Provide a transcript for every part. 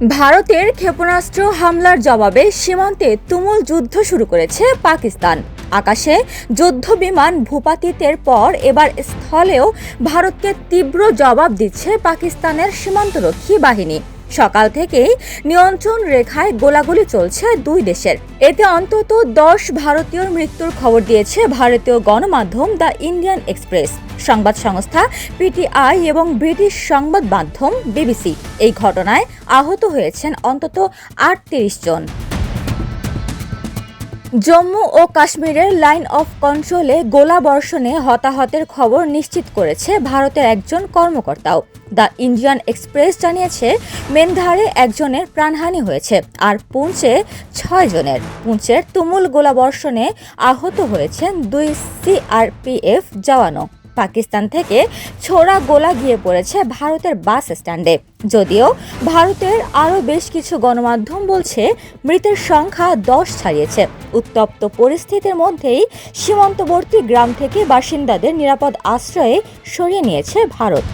ভারতের ক্ষেপণাস্ত্র হামলার জবাবে সীমান্তে তুমুল যুদ্ধ শুরু করেছে পাকিস্তান। আকাশে যুদ্ধ বিমান ভূপাতিতের পর এবার স্থলেও ভারতকে তীব্র জবাব দিচ্ছে পাকিস্তানের সীমান্তরক্ষী বাহিনী। সকাল থেকেই নিয়ন্ত্রণ রেখায় গোলাগুলি চলছে দুই দেশের। এতে অন্তত দশ ভারতীয়র মৃত্যুর খবর দিয়েছে ভারতীয় গণমাধ্যম দ্য ইন্ডিয়ান এক্সপ্রেস। সংবাদ সংস্থা পিটিআই এবং ব্রিটিশ সংবাদ মাধ্যম বিবিসি এই ঘটনায় আহত হয়েছেন অন্তত আটত্রিশ জন। জম্মু ও কাশ্মীরের লাইন অফ কন্ট্রোলে গোলা বর্ষণে হতাহতের খবর নিশ্চিত করেছে ভারতের একজন কর্মকর্তাও। দ্য ইন্ডিয়ান এক্সপ্রেস জানিয়েছে, মেনধারে একজনের প্রাণহানি হয়েছে আর পুঞ্চে ছয় জনের পুঞ্চের তুমুল গোলাবর্ষণে আহত হয়েছেন দুই সিআরপিএফ জওয়ানও। পাকিস্তান থেকে ছোড়া গোলা গিয়ে পড়েছে ভারতের বাস স্ট্যান্ডে। যদিও ভারতের আরও বেশ কিছু গণমাধ্যম বলছে মৃতের সংখ্যা দশ ছাড়িয়েছে। উত্তপ্ত পরিস্থিতির মধ্যেই সীমান্তবর্তী গ্রাম থেকে বাসিন্দাদের নিরাপদ আশ্রয়ে সরিয়ে নিয়েছে ভারত।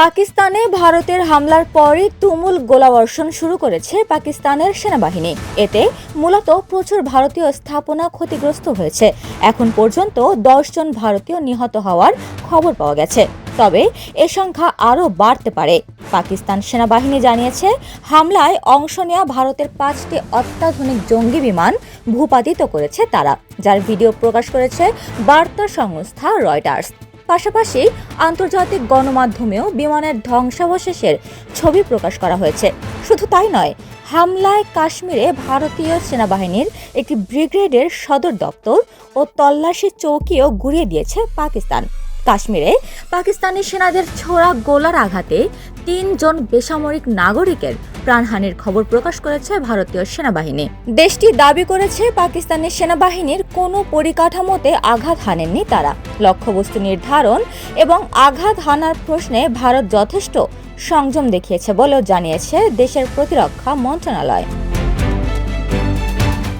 পাকিস্তানে ভারতের হামলার পরই তুমুল গোলাবর্ষণ শুরু করেছে পাকিস্তানের সেনাবাহিনী। এতে মূলত প্রচুর ভারতীয় স্থাপনা ক্ষতিগ্রস্ত হয়েছে। এখন পর্যন্ত জন ভারতীয় নিহত হওয়ার খবর পাওয়া গেছে। তবে এ সংখ্যা আরও বাড়তে পারে। পাকিস্তান সেনাবাহিনী জানিয়েছে, হামলায় অংশ নেওয়া ভারতের পাঁচটি অত্যাধুনিক জঙ্গি বিমান ভূপাতিত করেছে তারা, যার ভিডিও প্রকাশ করেছে বার্তা সংস্থা রয়টার্স। পাশাপাশি আন্তর্জাতিক গণমাধ্যমেও বিমানের ধ্বংসাবশেষের ছবি প্রকাশ করা হয়েছে। শুধু তাই নয়, হামলায় কাশ্মীরে ভারতীয় সেনাবাহিনীর একটি ব্রিগেডের সদর দপ্তর ও তল্লাশি চৌকিও গুড়িয়ে দিয়েছে পাকিস্তান। কাশ্মীরে পাকিস্তানি সেনাদের ছোড়া গোলার আঘাতে তিনজন বেসামরিক নাগরিকের প্রাণহানির খবর প্রকাশ করেছে ভারতীয় সেনাবাহিনী। দেশটি দাবি করেছে পাকিস্তানের সেনাবাহিনীর কোনো পরিকাঠামোতে আঘাত হানেননি তারা। লক্ষ্যবস্তু নির্ধারণ এবং আঘাত হানার প্রশ্নে ভারত যথেষ্ট সংযম দেখিয়েছে বলেও জানিয়েছে দেশের প্রতিরক্ষা মন্ত্রণালয়।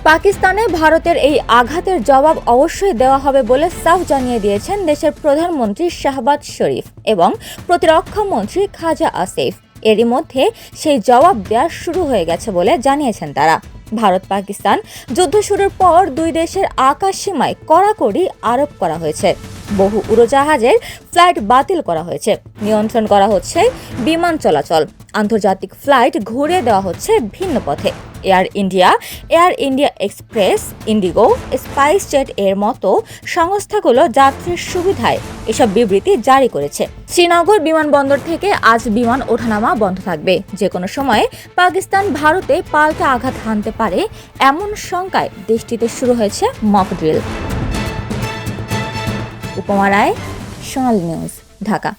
পাকিস্তানে ভারতের এই আঘাতের জবাব অবশ্যই দেওয়া হবে বলে সাফ জানিয়ে দিয়েছেন দেশের প্রধানমন্ত্রী শাহবাজ শরীফ এবং প্রতিরক্ষা মন্ত্রী খাজা আসিফ। এরই মধ্যে সেই জবাব দেওয়া শুরু হয়ে গেছে বলে জানিয়েছেন তারা। ভারত পাকিস্তান যুদ্ধ শুরুর পর দুই দেশের আকাশ সীমায় কড়াকড়ি আরোপ করা হয়েছে। বহু উড়োজাহাজের ফ্লাইট বাতিল করা হয়েছে। নিয়ন্ত্রণ করা হচ্ছে বিমান চলাচল। আন্তর্জাতিক ফ্লাইট ঘুরে দেওয়া হচ্ছে ভিন্ন পথে। Air India Air India Express IndiGo SpiceJet এর মতো সংস্থাগুলো যাত্রীর সুবিধায় এসব বিবৃতি জারি করেছে। শ্রীনগর বিমানবন্দর থেকে আজ বিমান ওঠানামা বন্ধ থাকবে। যে কোনো সময়ে পাকিস্তান ভারতে পাল্টা আঘাত হানতে পারে এমন শঙ্কায় দেশটিতে শুরু হয়েছে মক ড্রিল। উপমা রায়, সোনালী নিউজ, ঢাকা।